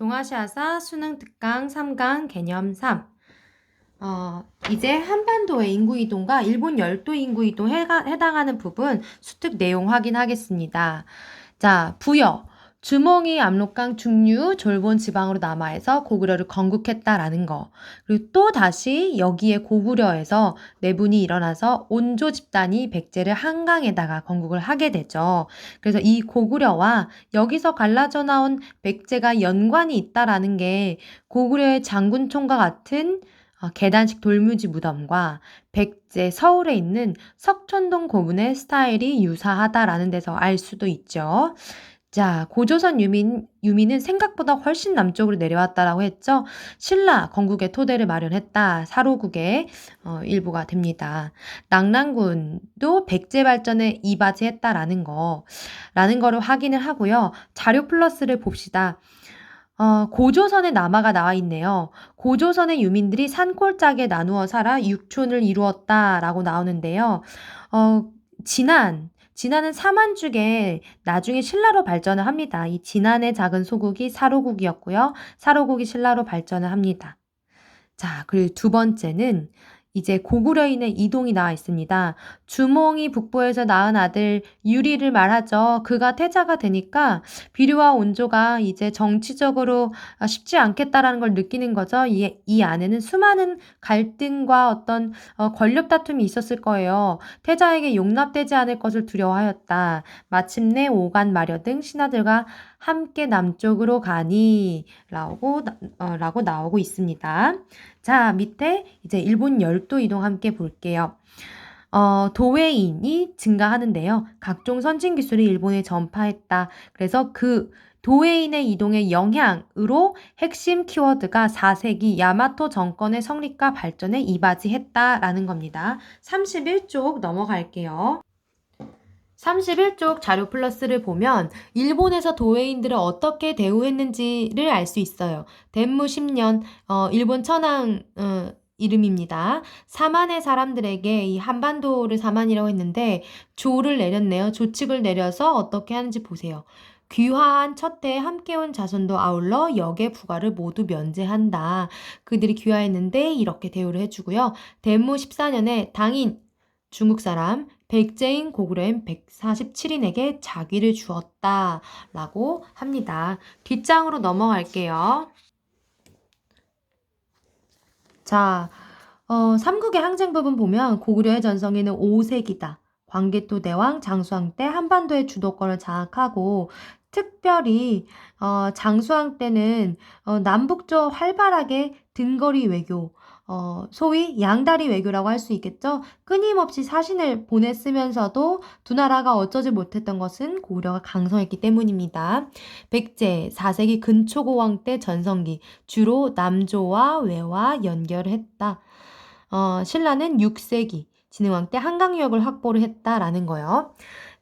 동아시아사 수능 특강 3강 개념 3. 어, 이제 한반도의 인구 이동과 일본 열도 인구 이동 해가, 해당하는 부분 수특 내용 확인하겠습니다. 자, 부여. 주몽이 압록강 중류 졸본 지방으로 남하해서 고구려를 건국했다라는 거. 그리고 또 다시 여기에 고구려에서 내분이 일어나서 온조 집단이 백제를 한강에다가 건국을 하게 되죠. 그래서 이 고구려와 여기서 갈라져 나온 백제가 연관이 있다라는 게 고구려의 장군총과 같은 어, 계단식 돌무지 무덤과 백제 서울에 있는 석촌동 고문의 스타일이 유사하다라는 데서 알 수도 있죠. 자, 고조선 유민, 유민은 생각보다 훨씬 남쪽으로 내려왔다라고 했죠. 신라 건국의 토대를 마련했다. 사로국의 어, 일부가 됩니다. 낙랑군도 백제 발전에 이바지했다라는 거, 라는 거를 확인을 하고요. 자료 플러스를 봅시다. 어, 고조선의 남아가 나와 있네요. 고조선의 유민들이 산골짜기에 나누어 살아 육촌을 이루었다라고 나오는데요. 어, 진안, 진안은 사만죽에 나중에 신라로 발전을 합니다. 이 진안의 작은 소국이 사로국이었고요. 사로국이 신라로 발전을 합니다. 자, 그리고 두 번째는 이제 고구려인의 이동이 나와 있습니다. 주몽이 북부에서 낳은 아들 유리를 말하죠. 그가 태자가 되니까 비류와 온조가 이제 정치적으로 아, 쉽지 않겠다라는 걸 느끼는 거죠. 이, 이 안에는 수많은 갈등과 어떤 어, 권력 다툼이 있었을 거예요. 태자에게 용납되지 않을 것을 두려워하였다. 마침내 오간 마려 등 신하들과 함께 남쪽으로 가니 라고, 어, 라고 나오고 있습니다. 자, 밑에 이제 일본 열도 이동 함께 볼게요. 어, 도웨인이 증가하는데요. 각종 선진 기술이 일본에 전파했다. 그래서 그 도웨인의 이동의 영향으로 핵심 키워드가 4세기 야마토 정권의 성립과 발전에 이바지했다라는 겁니다. 31쪽 넘어갈게요. 31쪽 자료 플러스를 보면 일본에서 도웨인들을 어떻게 대우했는지를 알 수 있어요. 덴무 10년 어, 일본 천황 어, 이름입니다. 사만의 사람들에게 이 한반도를 사만이라고 했는데 조를 내렸네요. 조칙을 내려서 어떻게 하는지 보세요. 귀화한 첫해에 함께 온 자손도 아울러 역의 부과를 모두 면제한다. 그들이 귀화했는데 이렇게 대우를 해주고요. 덴무 14년에 당인 중국 사람 백제인 고구려인 147인에게 자기를 주었다 라고 합니다. 뒷장으로 넘어갈게요. 자, 어, 삼국의 항쟁 부분 보면 고구려의 전성기는 5세기다. 광개토 대왕 장수왕 때 한반도의 주도권을 장악하고 특별히 어, 장수왕 때는 어, 남북조 활발하게 등거리 외교, 어, 소위 양다리 외교라고 할 수 있겠죠. 끊임없이 사신을 보냈으면서도 두 나라가 어쩌지 못했던 것은 고구려가 강성했기 때문입니다. 백제 4세기 근초고왕 때 전성기 주로 남조와 외와 연결을 했다. 어, 신라는 6세기 진흥왕 때 한강 유역을 확보를 했다라는 거요.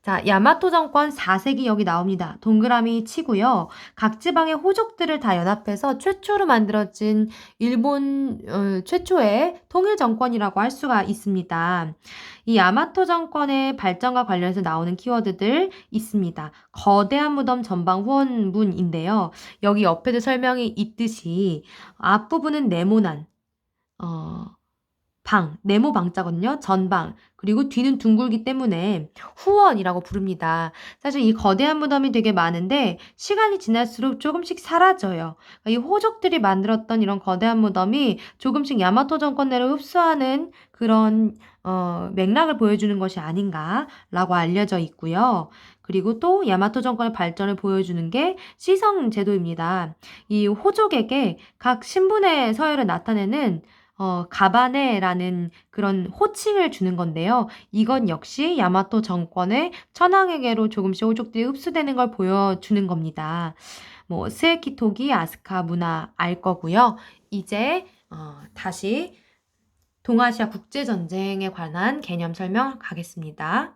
자, 야마토 정권 4세기 여기 나옵니다. 동그라미 치고요. 각 지방의 호족들을 다 연합해서 최초로 만들어진 일본 어, 최초의 통일 정권이라고 할 수가 있습니다. 이 야마토 정권의 발전과 관련해서 나오는 키워드들 있습니다. 거대한 무덤 전방 후원문인데요. 여기 옆에도 설명이 있듯이 앞부분은 네모난 어, 방, 네모 방자거든요. 전방. 그리고 뒤는 둥글기 때문에 후원이라고 부릅니다. 사실 이 거대한 무덤이 되게 많은데 시간이 지날수록 조금씩 사라져요. 그러니까 이 호족들이 만들었던 이런 거대한 무덤이 조금씩 야마토 정권 내로 흡수하는 그런 어, 맥락을 보여주는 것이 아닌가라고 알려져 있고요. 그리고 또 야마토 정권의 발전을 보여주는 게 시성 제도입니다. 이 호족에게 각 신분의 서열을 나타내는 어, 가바네라는 그런 호칭을 주는 건데요. 이건 역시 야마토 정권의 천황에게로 조금씩 호족들이 흡수되는 걸 보여주는 겁니다. 뭐 스에키토기, 아스카 문화 알 거고요. 이제 어, 다시 동아시아 국제전쟁에 관한 개념 설명 가겠습니다.